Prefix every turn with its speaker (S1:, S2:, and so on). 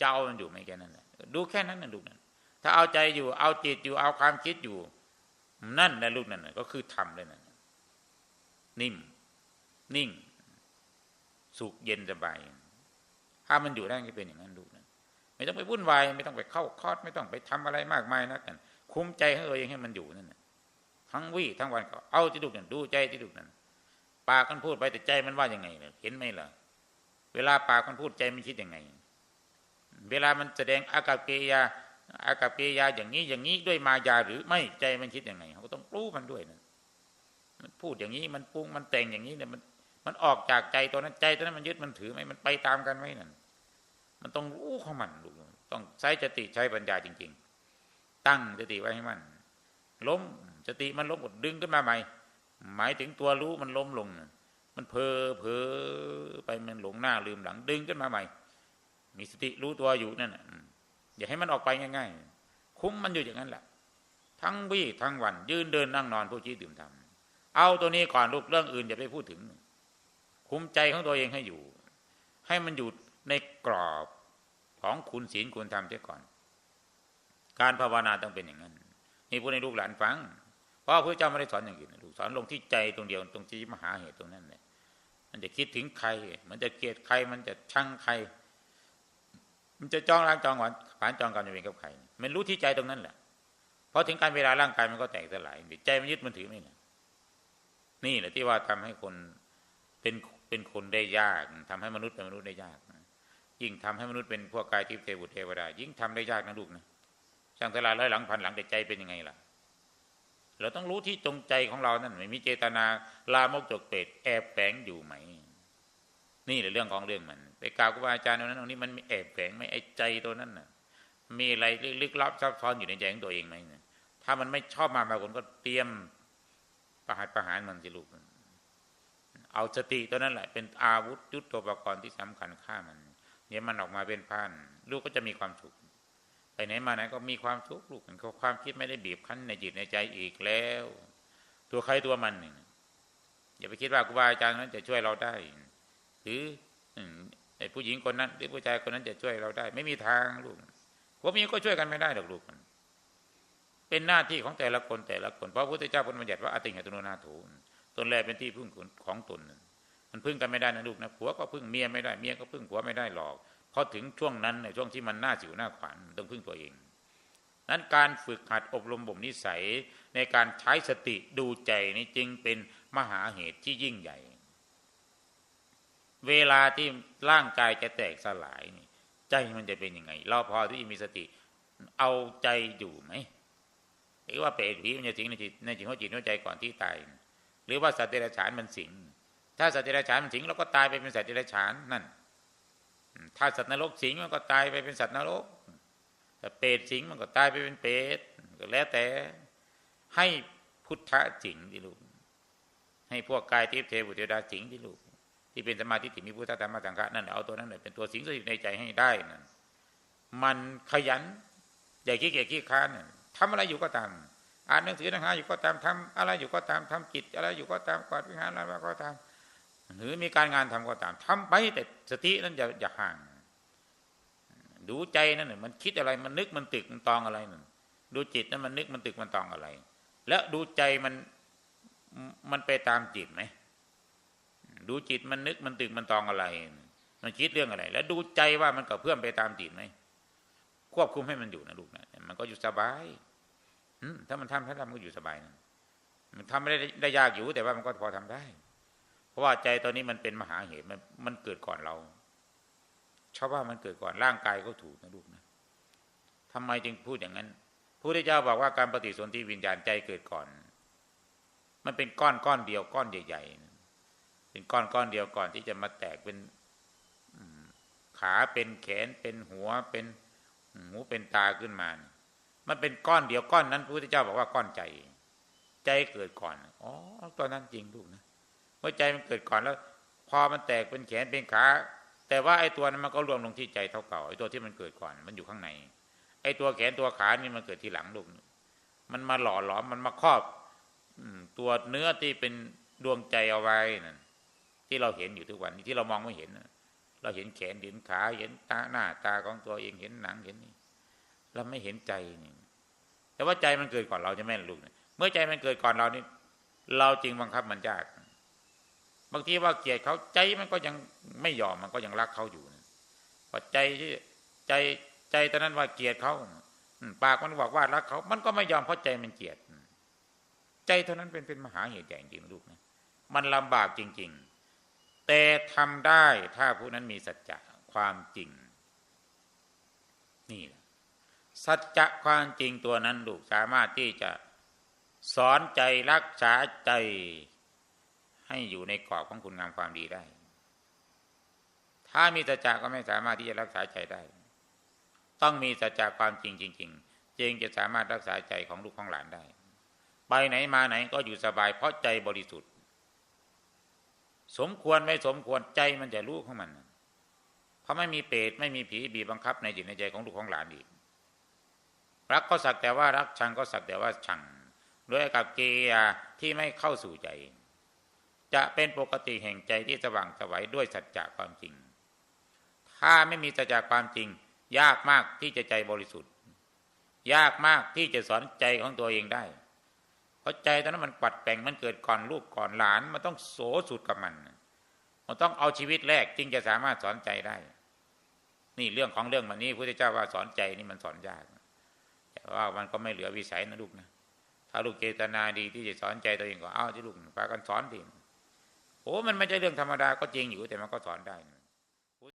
S1: จะเอามันอยู่ไหมแค่นั้นแหละดูแค่นั้นนะลูกนะถ้าเอาใจอยู่ เอาจิตอยู่ เอาความคิดอยู่ นั่นนะลูกนั่นนะก็คือทำเลยนะนิ่ม นิ่ง สุขเย็นสบาย ถ้ามันอยู่ได้ก็เป็นอย่างนั้นลูกนะไม่ต้องไปวุ่นวาย ไม่ต้องไปเข้าคอร์สไม่ต้องไปทำอะไรมากมายนักกันคุ้มใจให้ตัวเองให้มันอยู่นั่นนะทั้งวี่ทั้งวันก็เอาที่ลูกนั่นดูใจที่ลูกนั่นปากมันพูดไปแต่ใจมันว่ายังไงเนี่ยเห็นไหมล่ะ เวลาปากมันพูดใจมันคิดยังไง เวลามันแสดงอากับกิริยาอากับกิริยาอย่างนี้อย่างนี้ด้วยมายาหรือไม่ใจมันคิดยังไงเขาก็ต้องรู้มันด้วยนะมันพูดอย่างนี้มันปรุงมันแต่งอย่างนี้เนี่ยมันมันออกจากใจตัวนั้นใจตัวนั้นมันยึดมันถือไหมมันไปตามกันไหมนั่นมันต้องรู้ของมันลูต้องใช้สติใช้ปัญญาจริง ๆ ตั้งสติไว้ให้มันล้มสติมันล้มกดดึงขึ้นมาใหม่ หมายถึงตัวรู้มันล้มลง มันเพอเพอไปมันหลงหน้าลืมหลังดึงขึ้นมาใหม่ มีสติรู้ตัวอยู่นั่นอย่าให้มันออกไปง่าย ๆ คุ้มมันอยู่อย่างนั้นแหละ ทั้งวี่ทั้งวัน ยืนเดินนั่งนอนผู้ชี้ดื่มทำเอาตัวนี้ก่อนลูกเรื่องอื่นอย่าไปพูดถึง คุ้มใจของตัวเองให้อยู่ ให้มันอยู่ในกรอบของคุณศีลคุณธรรมเสียก่อน การภาวนาต้องเป็นอย่างนั้นนี่พูดให้ลูกหลานฟังเพราะพระเจ้าไม่ได้สอนอย่างอื่นลูกสอนลงที่ใจตรงเดียวตรงที่มหาเหตุตรงนั้นเลยมันจะคิดถึงใคร มันจะเกลียดใคร มันจะชังใคร มันจะจองร่างจองหวานผ่านจองกันจะเป็นกับใครมันรู้ที่ใจตรงนั้นแหละพอถึงการเวลาร่างกายมันก็แตกสลายใจมันยึดมันถือไม่เนี่ยนี่แหละที่ว่าทำให้คนเป็นเป็นคนได้ยากทำให้มนุษย์เป็นมนุษย์ได้ยากยิ่งทำให้มนุษย์เป็นพวกกายทิพย์เทวุเทวดายิ่งทำได้ยากนะลูกนะช่างตลาดร้อยหลังพันหลังแต่ใจเป็นยังไงล่ะ เราต้องรู้ที่จงใจของเรานั่นไม่มีเจตนาลามกจกเปรตแอบแฝงอยู่ไหม นี่แหละเรื่องของเรื่องมัน ไปกล่าวกับอาจารย์ตรงนั้นตรงนี้มันมีแอบแฝงไหมไอ้ใจตัวนั้นน่ะ มีอะไรลึกลับซับซ้อนอยู่ในใจของตัวเองไหมถ้ามันไม่ชอบมาบางคนก็เตรียมประหารประหารมันสิลูกเอาสติตัวนั้นแหละ เป็นอาวุธยุทโธปกรณ์ที่สำคัญฆ่ามันเนี่ยมันออกมาเป็นพันลูกก็จะมีความสุขไปไหนมาไหนก็มีความสุขลูกเขาความคิดไม่ได้บีบคั้นในจิตในใจอีกแล้ว ตัวใครตัวมันอย่าไปคิดว่าครูบาอาจารย์นั้นจะช่วยเราได้ หรือไอ้ผู้หญิงคนนั้น หรือผู้ชายคนนั้นจะช่วยเราได้ ไม่มีทางลูกพวกนี้ก็ช่วยกันไม่ได้หรอกลูกมัน เป็นหน้าที่ของแต่ละคนแต่ละคนเพราะพระพุทธเจ้าพุทธบัญญัติว่าอติเหตุโนนาถูตนแรกเป็นที่พึ่งของตนมันพึ่งกันไม่ได้นะลูกนะผัวก็พึ่งเมียไม่ได้เมียก็พึ่งผัวไม่ได้หรอกพอถึงช่วงนั้นในช่วงที่มันหน้าสิวหน้าขวานต้องพึ่งตัวเองนั้นการฝึกหัดอบรมบ่มนิสัยในการใช้สติดูใจนี่จึงเป็นมหาเหตุที่ยิ่งใหญ่ เวลาที่ร่างกายจะแตกสลายนี่ใจมันจะเป็นยังไง เราพอที่มีสติ เอาใจอยู่ไหมหรือว่าเปรตผีมันจะสิงในจิตในจิตหัวจิตหัวใจก่อนที่ตาย หรือว่าสัตว์เดรัจฉานมันสิง ถ้าสัตว์เดรัจฉานมันสิงเราก็ตายไปเป็นสัตว์เดรัจฉานนั่น ถ้าสัตว์นรกสิงมันก็ตายไปเป็นสัตว์นรกแต่เปรตสิงมันก็ตายไปเป็นเปรตก็แล้วแต่ให้พุทธะสิงที่ลูกให้พวกกายทิพย์เทวุเทวดาสิงที่ลูก ที่เป็นสมาธิที่มีพุทธธรรมสังฆะนั่นเอาตัวนั้นเลยเป็นตัวสิงสถิตในใจให้ได้นั่นมันขยันอย่าขี้เกียจขี้ค้านทำอะไรอยู่ก็ตาม อ่านหนังสือหนังหาอยู่ก็ตามทำอะไรอยู่ก็ตามทำกิจอะไรอยู่ก็ตามกวาดวิหารอะไรก็ตาม หรือมีการงานทำก็ตามทำไปแต่สตินั้นอย่าอย่าห่าง ดูใจนั่นมันคิดอะไรมันนึกมันตึกมันตองอะไรนั่นดูจิตนั้นมันนึกมันตึกมันตองอะไร แล้วดูใจมันมันไปตามจิตไหม ดูจิตมันนึกมันตึกมันตองอะไร มันคิดเรื่องอะไร แล้วดูใจว่ามันกับเพื่อมไปตามจิตไหมควบคุมให้มันอยู่นะลูกนะมันก็อยู่สบายถ้ามันทำให้ทำมันก็อยู่สบายนะมันทำไม่ได้ได้ยากอยู่ แต่ว่ามันก็พอทำได้ เพราะว่าใจตอนนี้มันเป็นมหาเหตุมันมันเกิดก่อนเราชาวบ้านมันเกิดก่อนร่างกายก็ถูกนะลูกนะทำไมจึงพูดอย่างนั้นพระพุทธเจ้าบอกว่าการปฏิสนธิวิญญาณใจเกิดก่อน มันเป็นก้อนก้อนเดียวก้อนใหญ่ ๆ เป็นก้อนก้อนเดียวก่อนที่จะมาแตกเป็นขาเป็นแขนเป็นหัวเป็นหูเป็นตาขึ้นมา มันเป็นก้อนเดียวก้อนนั้นพระพุทธเจ้าบอกว่าก้อนใจ ใจเกิดก่อนอ๋อตอนนั้นจริงลูกนะหัวใจมันเกิดก่อนแล้ว พอมันแตกเป็นแขนเป็นขาแต่ว่าไอ้ตัวนั้นมันก็รวมลงที่ใจเท่าเก่าไอ้ตัวที่มันเกิดก่อน มันอยู่ข้างใน ไอ้ตัวแขนตัวขานี่มันเกิดทีหลังลูกมันมาหล่อหลอมมันมาครอบตัวเนื้อที่เป็นดวงใจเอาไว้นั่น ที่เราเห็นอยู่ทุกวันนี้ที่เรามองไม่เห็น เราเห็นแขนเห็นขาเห็นตาหน้าตาของตัวเองเห็นหนังเห็นนี่เราไม่เห็นใจนี่แต่ว่าใจมันเกิดก่อนเราจะแม่นลูกเนี่ยเมื่อใจมันเกิดก่อนเรานี่เราจริงบังคับมันยาก บางทีว่าเกลียดเขาใจมันก็ยังไม่ยอมมันก็ยังรักเขาอยู่นะพอใจที่ใจใจตอนนั้นว่าเกลียดเขาปากมันบอกว่ารักเขา มันก็ไม่ยอมเพราะใจมันเกลียด ใจเท่านั้นเป็นเป็นมหาเหตุใหญ่จริงลูกนะมันลำบากจริง ๆ แต่ทำได้ถ้าผู้นั้นมีสัจจะความจริง นี่แหละสัจจะความจริงตัวนั้นลูกสามารถที่จะสอนใจรักษาใจให้อยู่ในกรอบของคุณงามความดีได้ ถ้ามีสัจจะก็ไม่สามารถที่จะรักษาใจได้ ต้องมีสัจจะความจริงจริงๆจึงจะสามารถรักษาใจของลูกของหลานได้ ไปไหนมาไหนก็อยู่สบายเพราะใจบริสุทธิ์ สมควรไม่สมควรใจมันจะรู้ของมันเพราะไม่มีเปรตไม่มีผีบีบบังคับในจิตในใจของลูกของหลานอีกรักก็สักแต่ว่ารักชังก็สักแต่ว่าชังด้วยกับเกียรที่ไม่เข้าสู่ใจ จะเป็นปกติแห่งใจที่สว่างสวัยด้วยสัจจะความจริง ถ้าไม่มีสัจจะความจริง ยากมากที่จะใจบริสุทธิ์ ยากมากที่จะสอนใจของตัวเองได้ ราะใจตอนนั้นมันปัดแปลงมันเกิดก่อนลูกก่อนหลาน มันต้องโสสุดกับมัน มันต้องเอาชีวิตแรกจึงจะสามารถสอนใจได้ นี่เรื่องของเรื่องมันนี้พระเจ้าว่าสอนใจนี่มันสอนยากแต่ว่ามันก็ไม่เหลือวิสัยนะลูกนะถ้าลูกเจตนาดีที่จะสอนใจตัวเองก็เอาที่ลูกพากันสอนดีโอ้มันไม่ใช่เรื่องธรรมดาก็จริงอยู่แต่มันก็สอนได้นะ